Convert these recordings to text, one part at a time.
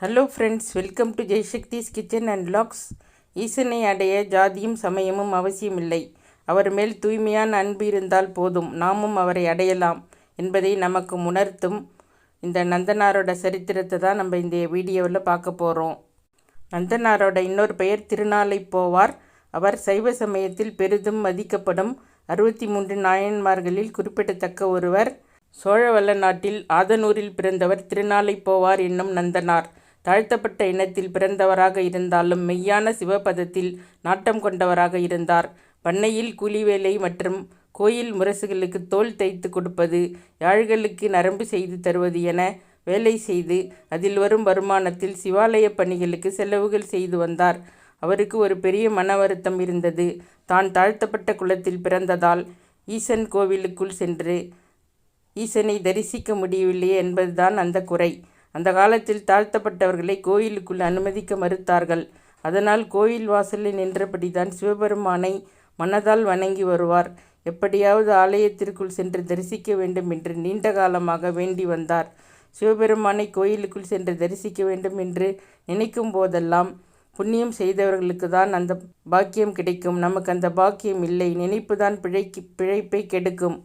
Hello friends welcome to Jaishakti's kitchen and vlogs ஈசனை அடைய ஜாதியும் சமயமும் அவசியமில்லை. அவர் மேல் தூய்மையான அன்பு இருந்தால் போதும் நாமும் அவரை அடையலாம் என்பதை நமக்கு உணர்த்தும் இந்த நந்தனாரோட சரித்திரத்தை தான் நம்ம இந்த வீடியோவில் பார்க்க போகிறோம் நந்தனாரோட இன்னொரு பெயர் திருநாளை போவார். அவர் சைவ சமயத்தில் பெரிதும் மதிக்கப்படும் அறுபத்தி மூன்று நாயன்மார்களில் குறிப்பிடத்தக்க ஒருவர். சோழவல்ல நாட்டில் ஆதனூரில் பிறந்தவர் திருநாளை போவார் என்னும் நந்தனார். தாழ்த்தப்பட்ட இனத்தில் பிறந்தவராக இருந்தாலும் மெய்யான சிவபதத்தில் நாட்டம் கொண்டவராக இருந்தார். பண்ணையில் கூலி வேலை மற்றும் கோயில் முரசுகளுக்கு தோல் தைத்து கொடுப்பது யாழ்களுக்கு நரம்பு செய்து தருவது என வேலை செய்து அதில் வரும் வருமானத்தில் சிவாலய பணிகளுக்கு செலவுகள் செய்து வந்தார். அவருக்கு ஒரு பெரிய மன வருத்தம் இருந்தது. தான் தாழ்த்தப்பட்ட குலத்தில் பிறந்ததால் ஈசன் கோவிலுக்குள் சென்று ஈசனை தரிசிக்க முடியவில்லையே என்பதுதான் அந்த குறை. அந்த காலத்தில் தாழ்த்தப்பட்டவர்களை கோயிலுக்குள் அனுமதிக்க மறுத்தார்கள். அதனால் கோயில் வாசலில் நின்றபடிதான் சிவபெருமானை மனதால் வணங்கி வருவார். எப்படியாவது ஆலயத்திற்குள் சென்று தரிசிக்க வேண்டும் என்று நீண்ட காலமாக வேண்டி வந்தார். சிவபெருமானை கோயிலுக்குள் சென்று தரிசிக்க வேண்டும் என்று நினைக்கும் போதெல்லாம் புண்ணியம் செய்தவர்களுக்கு தான் அந்த பாக்கியம் கிடைக்கும். நமக்கு அந்த பாக்கியம் இல்லை. நினைப்புதான் பிழைக்கு பிழைப்பை கெடுக்கும்.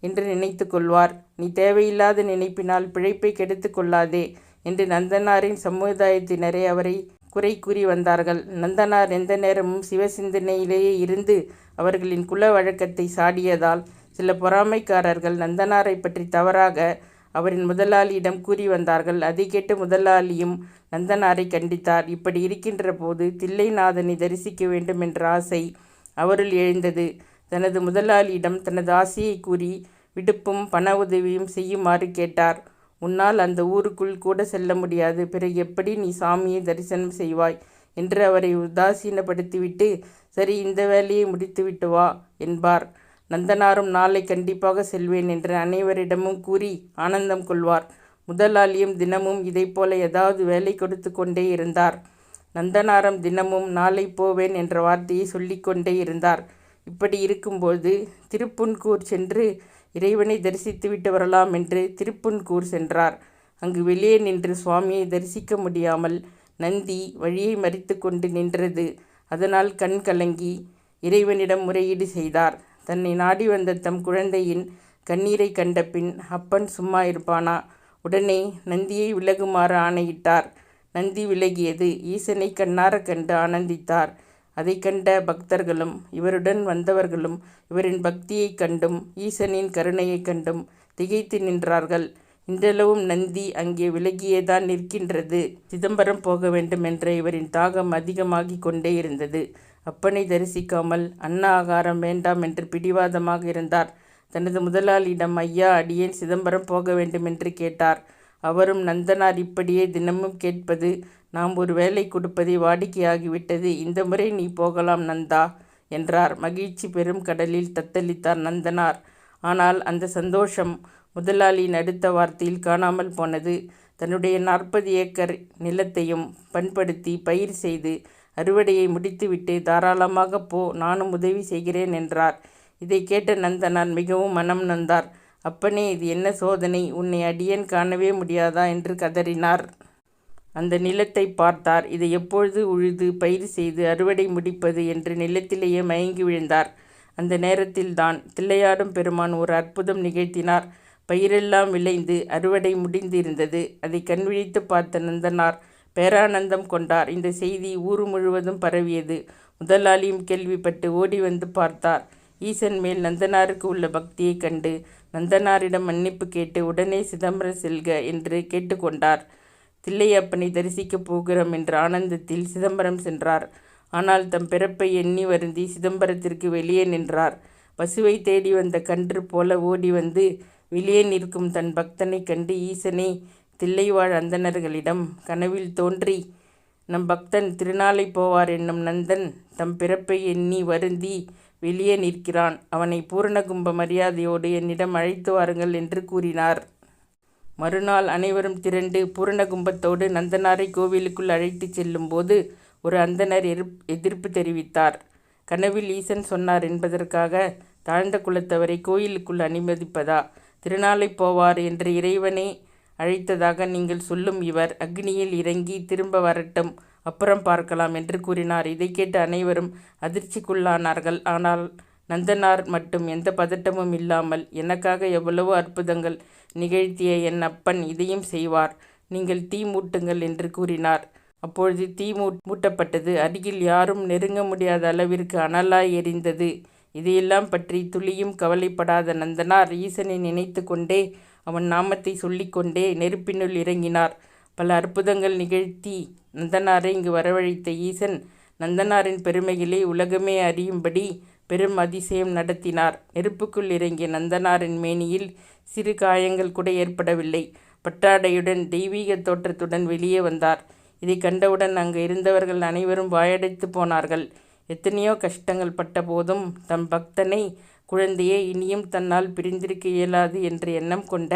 என்று நினைத்து கொள்வார். நீ தேவையில்லாத நினைப்பினால் பிழைப்பை கெடுத்து கொள்ளாதே என்று நந்தனாரின் சமுதாயத்தினரே அவரை குறை கூறி வந்தார்கள். நந்தனார் எந்த நேரமும் சிவசிந்தனையிலேயே இருந்து அவர்களின் குல வழக்கத்தை சாடியதால் சில பொறாமைக்காரர்கள் நந்தனாரை பற்றி தவறாக அவரின் முதலாளியிடம் கூறி வந்தார்கள். அதை கேட்டு முதலாளியும் நந்தனாரை கண்டித்தார். இப்படி இருக்கின்ற போது தில்லைநாதனை தரிசிக்க வேண்டும் என்ற ஆசை அவருள் எழுந்தது. தனது முதலாளியிடம் தனது ஆசையை கூறி விடுப்பும் பண உதவியும் செய்யுமாறு கேட்டார். உன்னால் அந்த ஊருக்குள் கூட செல்ல முடியாது. பிறகு எப்படி நீ சாமியை தரிசனம் செய்வாய்? என்று அவரை உதாசீனப்படுத்திவிட்டு சரி இந்த வேலையை முடித்துவிட்டு வா என்பார். நந்தனாரும் நாளை கண்டிப்பாக செல்வேன் என்று அனைவரிடமும் கூறி ஆனந்தம் கொள்வார். முதலாளியும் தினமும் இதைப்போல ஏதாவது வேலை கொடுத்து கொண்டே இருந்தார். நந்தனாரம் தினமும் நாளை போவேன் என்ற வார்த்தையை சொல்லிக்கொண்டே இருந்தார். இப்படி இருக்கும்போது திருப்புன்கூர் சென்று இறைவனை தரிசித்துவிட்டு வரலாம் என்று திருப்புன்கூர் சென்றார். அங்கு வெளியே நின்று சுவாமியை தரிசிக்க முடியாமல் நந்தி வழியை மறித்து கொண்டு நின்றது. அதனால் கண் கலங்கி இறைவனிடம் முறையீடு செய்தார். தன்னை நாடி வந்த தம் குழந்தையின் கண்ணீரை கண்ட பின் அப்பன் சும்மா இருப்பானா? உடனே நந்தியை விலகுமாறு ஆணையிட்டார். நந்தி விலகியது ஈசனை கண்ணார கண்டு ஆனந்தித்தார். அதை கண்ட பக்தர்களும் இவருடன் வந்தவர்களும் இவரின் பக்தியைக் கண்டும் ஈசனின் கருணையைக் கண்டும் திகைத்து நின்றார்கள். இன்றளவும் நந்தி அங்கே விலகியேதான் நிற்கின்றது. சிதம்பரம் போக வேண்டும் என்ற இவரின் தாகம் அதிகமாகிக் கொண்டே இருந்தது. அப்பனை தரிசிக்காமல் அன்ன ஆகாரம் வேண்டாம் என்று பிடிவாதமாக இருந்தார். தனது முதலாளியிடம் ஐயா அடியேன் சிதம்பரம் போக வேண்டும் என்று கேட்டார். அவரும் நந்தனார் இப்படியே தினமும் கேட்பது நாம் ஒரு வேலை கொடுப்பதை வாடிக்கையாகிவிட்டது. இந்த முறை நீ போகலாம் நந்தா என்றார். மகிழ்ச்சி பெரும் கடலில் தத்தளித்தார் நந்தனார். ஆனால் அந்த சந்தோஷம் முதலாளியின் அடுத்த வார்த்தையில் காணாமல் போனது. தன்னுடைய நாற்பது ஏக்கர் நிலத்தையும் பண்படுத்தி பயிர் செய்து அறுவடையை முடித்துவிட்டு தாராளமாக போ நானும் உதவி செய்கிறேன் என்றார். இதை கேட்ட நந்தனார் மிகவும் மனம் நந்தார். அப்பனே இது என்ன சோதனை? உன்னை அடியேன் காணவே முடியாதா? என்று கதறினார். அந்த நிலத்தை பார்த்தார். இதை எப்பொழுது உழுது பயிர் செய்து அறுவடை முடிப்பது என்று நிலத்திலேயே மயங்கி விழுந்தார். அந்த நேரத்தில் தான் தில்லையாடும் பெருமான் ஒரு அற்புதம் நிகழ்த்தினார். பயிரெல்லாம் விளைந்து அறுவடை முடிந்திருந்தது. அதை கண்விழித்து பார்த்த நந்தனார் பேரானந்தம் கொண்டார். இந்த செய்தி ஊர் முழுவதும் பரவியது. முதலாளியும் கேள்விப்பட்டு ஓடி வந்து பார்த்தார். ஈசன் மேல் நந்தனாருக்கு உள்ள பக்தியை கண்டு நந்தனாரிடம் மன்னிப்பு கேட்டு உடனே சிதம்பரம் செல்க என்று கேட்டுக்கொண்டார். தில்லையப்பனை தரிசிக்கப் போகிறோம் என்ற ஆனந்தத்தில் சிதம்பரம் சென்றார். ஆனால் தம் பிறப்பை எண்ணி வருந்தி சிதம்பரத்திற்கு வெளியே நின்றார். பசுவை தேடி வந்த கன்று போல ஓடி வந்து வெளியே நிற்கும் தன் பக்தனை கண்டு ஈசனே தில்லைவாழ் அந்தணர்களிடம் கனவில் தோன்றி நம் பக்தன் திருநாளை போவார் என்னும் நந்தன் தம் பிறப்பை எண்ணி வருந்தி வெளியே நிற்கிறான். அவனை பூரணகும்ப மரியாதையோடு என்னிடம் அழைத்து வாருங்கள் என்று கூறினார். மறுநாள் அனைவரும் திரண்டு பூரணகும்பத்தோடு நந்தனாரை கோவிலுக்குள் அழைத்துச் செல்லும்போது ஒரு அந்தனர் எதிர்ப்பு தெரிவித்தார். கனவில் ஈசன் சொன்னார் என்பதற்காக தாழ்ந்த குலத்தவரை கோயிலுக்குள் அனுமதிப்பதா? திருநாளை போவார் என்ற இறைவனை அழைத்ததாக நீங்கள் சொல்லும் இவர் அக்னியில் இறங்கி திரும்ப வரட்டும். அப்புறம் பார்க்கலாம் என்று கூறினார். இதை கேட்டு அனைவரும் அதிர்ச்சிக்குள்ளானார்கள். ஆனால் நந்தனார் மட்டும் எந்த பதட்டமும் இல்லாமல் எனக்காக எவ்வளவு அற்புதங்கள் நிகழ்த்திய என் அப்பன் இதையும் செய்வார். நீங்கள் தீ மூட்டுங்கள் என்று கூறினார். அப்பொழுது தீ மூ மூட்டப்பட்டது. அருகில் யாரும் நெருங்க முடியாத அளவிற்கு அனலாய் எரிந்தது. இதையெல்லாம் பற்றி துளியும் கவலைப்படாத நந்தனார் ஈசனை நினைத்து கொண்டே அவன் நாமத்தை சொல்லிக்கொண்டே நெருப்பினுள் இறங்கினார். பல அற்புதங்கள் நிகழ்த்தி நந்தனாரை இங்கு வரவழைத்த ஈசன் நந்தனாரின் பெருமைகளை உலகமே அறியும்படி பெரும் அதிசயம் நடத்தினார். நெருப்புக்குள் இறங்கிய நந்தனாரின் மேனியில் சிறு காயங்கள் கூட ஏற்படவில்லை. பட்டாடையுடன் தெய்வீக தோற்றத்துடன் வெளியே வந்தார். இதை கண்டவுடன் அங்கு இருந்தவர்கள் அனைவரும் வாயடைத்து போனார்கள். எத்தனையோ கஷ்டங்கள் பட்ட போதும் தம் பக்தனை குழந்தையே இனியும் தன்னால் பிரிந்திருக்க இயலாது என்ற எண்ணம் கொண்ட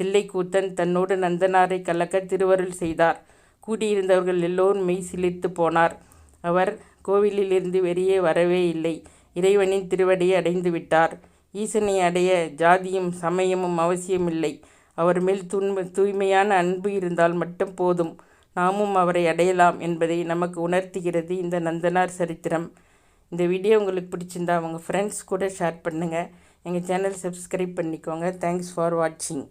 தில்லைக்கூத்தன் தன்னோடு நந்தனாரை கலக்க திருவருள் செய்தார். கூடியிருந்தவர்கள் எல்லோரும் மெய் சிலிர்த்து போனார். அவர் கோவிலிலிருந்து வெளியே வரவே இல்லை. இறைவனின் திருவடியை அடைந்து விட்டார். ஈசனை அடைய ஜாதியும் சமயமும் அவசியமில்லை. அவர் மேல் துன்ப தூய்மையான அன்பு இருந்தால் மட்டும் போதும். நாமும் அவரை அடையலாம் என்பதை நமக்கு உணர்த்துகிறது இந்த நந்தனார் சரித்திரம். இந்த வீடியோ உங்களுக்கு பிடிச்சிருந்தா அவங்க ஃப்ரெண்ட்ஸ் கூட ஷேர் பண்ணுங்கள் எங்கள் சேனல் சப்ஸ்கிரைப் பண்ணிக்கோங்க. தேங்க்ஸ் ஃபார் வாட்சிங்